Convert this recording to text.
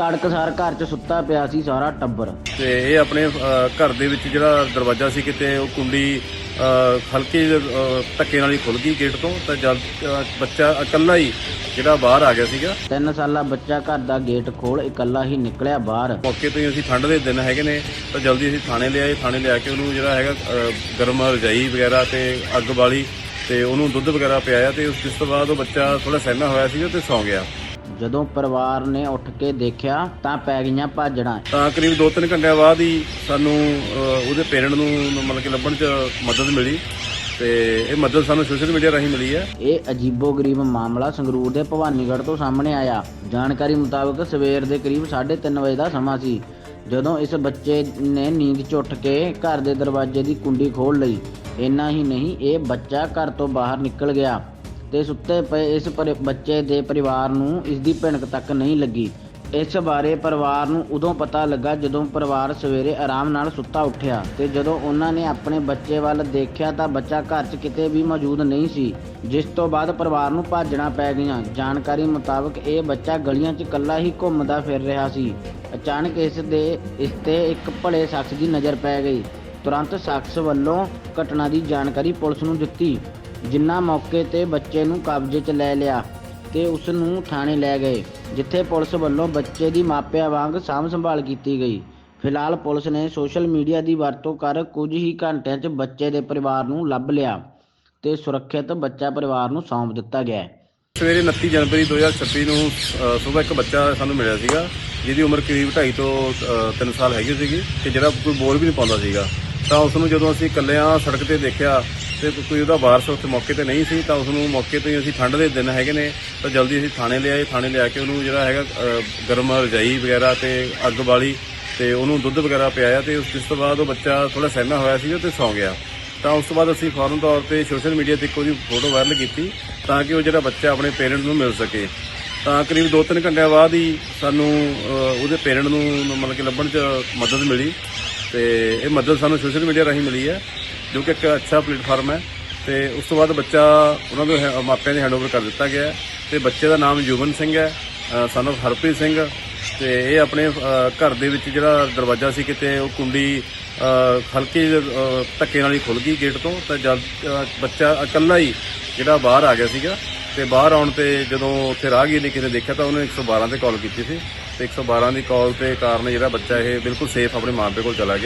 ਤੜਕਸਾਰ ਘਰ 'ਚ ਸੁੱਤਾ ਪਿਆ ਸੀ ਸਾਰਾ ਟੱਬਰ। ਤੇ ਇਹ ਆਪਣੇ ਅ, ਘਰ ਦੇ ਵਿੱਚ ਜਿਹੜਾ ਦਰਵਾਜ਼ਾ ਸੀ ਕਿਤੇ ਉਹ ਕੁੰਡੀ ਅ, ਹਲਕੀ ਜਿਹੀ, ਅ, ਧੱਕੇ ਨਾਲ ਹੀ ਖੁੱਲ ਗਈ ਗੇਟ ਤੋਂ। ਤਾਂ ਜਦ ਅ, ਬੱਚਾ ਇਕੱਲਾ ਹੀ ਜਿਹੜਾ ਬਾਹਰ ਆ ਗਿਆ ਸੀਗਾ। ਤਿੰਨ ਸਾਲਾ ਬੱਚਾ ਘਰ ਦਾ ਗੇਟ ਖੋਲ ਇਕੱਲਾ ਹੀ ਨਿਕਲਿਆ ਬਾਹਰ। ਮੌਕੇ ਤੋਂ ਹੀ ਅਸੀਂ ਠੰਡ ਦੇ ਦਿਨ ਹੈਗੇ ਨੇ ਤਾਂ ਜਲਦੀ ਅਸੀਂ ਥਾਣੇ ਲਿਆਏ ਥਾਣੇ ਲਿਆ ਕੇ ਉਹਨੂੰ ਜਿਹੜਾ ਹੈਗਾ ਅ, ਗਰਮ ਰਜਾਈ ਵਗੈਰਾ ਤੇ ਅੱਗ ਬਾਲੀ ਤੇ ਉਹਨੂੰ ਦੁੱਧ ਵਗੈਰਾ ਪਿਆਇਆ ਤੇ ਉਸ ਜਿਸ ਤੋਂ ਬਾਅਦ ਉਹ ਬੱਚਾ ਥੋੜਾ ਸਹਿਮਾ ਹੋਇਆ ਸੀਗਾ ਤੇ ਸੌਂ ਗਿਆ। ਜਦੋਂ ਪਰਿਵਾਰ ਨੇ ਉੱਠ ਕੇ ਦੇਖਿਆ ਤਾਂ ਪੈ ਗਈਆਂ ਭਾਜੜਾਂ। ਤਾਂ ਕਰੀਬ 2-3 ਘੰਟਿਆਂ ਬਾਅਦ ਹੀ ਸਾਨੂੰ ਉਹਦੇ ਪੇਰੈਂਟ ਨੂੰ ਮਤਲਬ ਕਿ ਲੱਭਣ 'ਚ ਮਦਦ ਮਿਲੀ ਤੇ ਇਹ ਮਦਦ ਸਾਨੂੰ ਸੋਸ਼ਲ ਮੀਡੀਆ ਰਾਹੀਂ ਮਿਲੀ ਹੈ। ਇਹ ਅਜੀਬੋ-ਗਰੀਬ ਮਾਮਲਾ ਸੰਗਰੂਰ ਦੇ ਭਵਾਨੀਗੜ੍ਹ ਤੋਂ ਸਾਹਮਣੇ ਆਇਆ। ਜਾਣਕਾਰੀ ਮੁਤਾਬਕ ਸਵੇਰ ਦੇ ਕਰੀਬ 3:30 ਵਜੇ ਦਾ ਸਮਾਂ ਸੀ ਜਦੋਂ ਇਸ ਬੱਚੇ ਨੇ ਨੀਂਦ 'ਚ ਉੱਠ ਕੇ ਘਰ ਦੇ ਦਰਵਾਜ਼ੇ ਦੀ ਕੁੰਡੀ ਖੋਲ ਲਈ। ਇੰਨਾ ਹੀ ਨਹੀਂ ਇਹ ਬੱਚਾ ਘਰ ਤੋਂ ਬਾਹਰ ਨਿਕਲ ਗਿਆ। ਤੇ ਸੁੱਤੇ ਪਏ ਇਸ ਪਰਿ- ਬੱਚੇ ਦੇ ਪਰਿਵਾਰ ਨੂੰ ਇਸ ਦੀ ਭਿਣਕ ਤੱਕ ਨਹੀਂ ਲੱਗੀ। ਇਸ ਬਾਰੇ ਪਰਿਵਾਰ ਨੂੰ ਉਦੋਂ ਪਤਾ ਲੱਗਾ ਜਦੋਂ ਪਰਿਵਾਰ ਸਵੇਰੇ ਆਰਾਮ ਨਾਲ ਸੁੱਤਾ ਉੱਠਿਆ ਤੇ ਜਦੋਂ ਉਹਨਾਂ ਨੇ ਆਪਣੇ ਬੱਚੇ ਵੱਲ ਦੇਖਿਆ ਤਾਂ ਬੱਚਾ ਘਰ 'ਚ ਕਿਤੇ ਵੀ ਮੌਜੂਦ ਨਹੀਂ ਸੀ, ਜਿਸ ਤੋਂ ਬਾਅਦ ਪਰਿਵਾਰ ਨੂੰ ਭਾਜਣਾ ਪੈ ਗਿਆ ਜਾਣਕਾਰੀ ਮੁਤਾਬਕ ਇਹ ਬੱਚਾ ਗਲੀਆਂ 'ਚ ਇਕੱਲਾ ਹੀ ਘੁੰਮਦਾ ਫਿਰ ਰਿਹਾ ਸੀ। ਅਚਾਨਕ ਇਸ ਦੇ, ਇਸ ਤੇ ਇੱਕ ਭਲੇ ਸ਼ਖਸ ਦੀ ਨਜ਼ਰ ਪੈ ਗਈ। ਤੁਰੰਤ ਸ਼ਖਸ ਵੱਲੋਂ ਘਟਨਾ ਦੀ ਜਾਣਕਾਰੀ ਪੁਲਿਸ ਨੂੰ ਦਿੱਤੀ। ਜਿਨ੍ਹਾਂ ਮੌਕੇ ਤੇ ਬੱਚੇ ਨੂੰ ਕਬਜ਼ੇ 'ਚ ਲੈ ਲਿਆ ਤੇ ਉਸ ਨੂੰ ਥਾਣੇ ਲੈ ਗਏ, ਜਿੱਥੇ ਪੁਲਿਸ ਵੱਲੋਂ ਬੱਚੇ ਦੀ ਮਾਪਿਆਂ ਵਾਂਗ ਸਾਂਭ ਸੰਭਾਲ ਕੀਤੀ ਗਈ। ਫਿਲਹਾਲ ਪੁਲਿਸ ਨੇ ਸੋਸ਼ਲ ਮੀਡੀਆ ਦੀ ਵਰਤੋਂ ਕਰ ਕੁਝ ਹੀ ਘੰਟਿਆਂ 'ਚ ਬੱਚੇ ਦੇ ਪਰਿਵਾਰ ਨੂੰ ਲੱਭ ਲਿਆ ਤੇ ਸੁਰੱਖਿਅਤ ਬੱਚਾ ਪਰਿਵਾਰ ਨੂੰ ਸੌਂਪ ਦਿੱਤਾ ਗਿਆ। ਹੈ ਸਵੇਰੇ 29 ਜਨਵਰੀ 2026 ਨੂੰ ਸਵੇਰ ਇੱਕ ਬੱਚਾ ਸਾਨੂੰ ਮਿਲਿਆ ਸੀਗਾ, ਜਿਹਦੀ ਉਮਰ ਕਰੀਬ 2.5 ਤੋਂ 3 ਸਾਲ ਹੈਗੀ ਸੀਗੀ ਤੇ ਜਿਹੜਾ ਕੋਈ ਬੋਲ ਵੀ ਨਹੀਂ ਪਾਉਂਦਾ ਸੀਗਾ। ਤਾਂ ਉਸ ਨੂੰ ਜਦੋਂ ਅਸੀਂ ਇਕੱਲਿਆਂ ਸੜਕ ਤੇ ਦੇਖਿਆ ਤੇ ਕੋਈ ਉਹਦਾ ਵਾਰਸ ਉੱਥੇ ਮੌਕੇ ਤੇ ਨਹੀਂ ਸੀ, ਤਾਂ ਉਸ ਨੂੰ ਮੌਕੇ 'ਤੇ ਹੀ ਅਸੀਂ ਠੰਡ ਦੇ ਦਿਨ ਹੈਗੇ ਨੇ, ਤਾਂ ਜਲਦੀ ਅਸੀਂ ਥਾਣੇ ਲਿਆਏ ਥਾਣੇ ਲਿਆ ਕੇ ਉਹਨੂੰ ਜਿਹੜਾ ਹੈਗਾ ਗਰਮ ਰਜਾਈ ਵਗੈਰਾ ਤੇ ਅੱਗ ਬਾਲੀ ਤੇ ਉਹਨੂੰ ਦੁੱਧ ਵਗੈਰਾ ਪਿਆਇਆ ਤੇ ਉਸ, ਜਿਸ ਤੋਂ ਬਾਅਦ ਉਹ ਬੱਚਾ ਥੋੜਾ ਸਹਿਮਾ ਹੋਇਆ ਸੀਗਾ ਤੇ ਸੌਂ ਗਿਆ। ਤਾਂ ਉਸ ਤੋਂ ਬਾਅਦ ਅਸੀਂ ਫੌਰਨ ਤੌਰ ਤੇ ਸੋਸ਼ਲ ਮੀਡੀਆ ਤੇ ਇੱਕ ਉਹਦੀ ਫੋਟੋ ਵਾਇਰਲ ਕੀਤੀ, ਤਾਂ ਕਿ ਉਹ ਜਿਹੜਾ ਬੱਚਾ ਆਪਣੇ ਪੇਰੈਂਟ ਨੂੰ ਮਿਲ ਸਕੇ। ਤਾਂ ਕਰੀਬ 2-3 ਘੰਟਿਆਂ ਬਾਅਦ ਹੀ ਸਾਨੂੰ ਉਹਦੇ ਪੇਰੈਂਟ ਨੂੰ ਮਤਲਬ ਕਿ ਲੱਭਣ 'ਚ ਮਦਦ ਮਿਲੀ ਤੇ ਇਹ ਮਦਦ ਸਾਨੂੰ ਸੋਸ਼ਲ ਮੀਡੀਆ ਰਾਹੀਂ ਮਿਲੀ ਹੈ। ਜੋ ਕਿ ਇੱਕ ਅੱਛਾ ਪਲੇਟਫਾਰਮ ਹੈ ਤੇ ਉਸ ਤੋਂ ਬਾਅਦ ਬੱਚਾ ਉਹਨਾਂ ਦੇ ਹੈ- ਮਾਪਿਆਂ ਦੇ ਹੈਂਡਓਵਰ ਕਰ ਦਿੱਤਾ ਗਿਆ ਹੈ ਤੇ ਬੱਚੇ ਦਾ ਨਾਮ ਯੁਵਨ ਸਿੰਘ ਹੈ ਸਨ of ਹਰਪ੍ਰੀਤ ਸਿੰਘ ਤੇ ਇਹ ਆਪਣੇ ਘਰ ਦੇ ਵਿੱਚ ਜਿਹੜਾ ਦਰਵਾਜ਼ਾ ਸੀ ਕਿਤੇ ਉਹ ਕੁੰਡੀ ਅ, ਹਲਕੀ ਧੱਕੇ ਨਾਲ ਹੀ ਖੁੱਲ ਗਈ ਗੇਟ ਤੋਂ ਤਾਂ ਜਦ ਬੱਚਾ ਇਕੱਲਾ ਹੀ ਜਿਹੜਾ ਬਾਹਰ ਆ ਗਿਆ ਸੀਗਾ ਤੇ ਬਾਹਰ ਆਉਣ ਤੇ ਜਦੋਂ ਉੱਥੇ ਰਾਹਗੀਰ ਨੇ ਕਿਤੇ ਦੇਖਿਆ ਤਾਂ ਉਹਨੇ 112 ਤੇ ਕਾਲ ਕੀਤੀ ਸੀ ਤੇ 112 ਦੀ ਕਾਲ ਤੇ ਕਾਰਨ ਜਿਹੜਾ ਬੱਚਾ ਇਹ ਬਿਲਕੁਲ ਸੇਫ ਆਪਣੇ ਮਾਪੇ ਕੋਲ ਚਲਾ ਗਿਆ।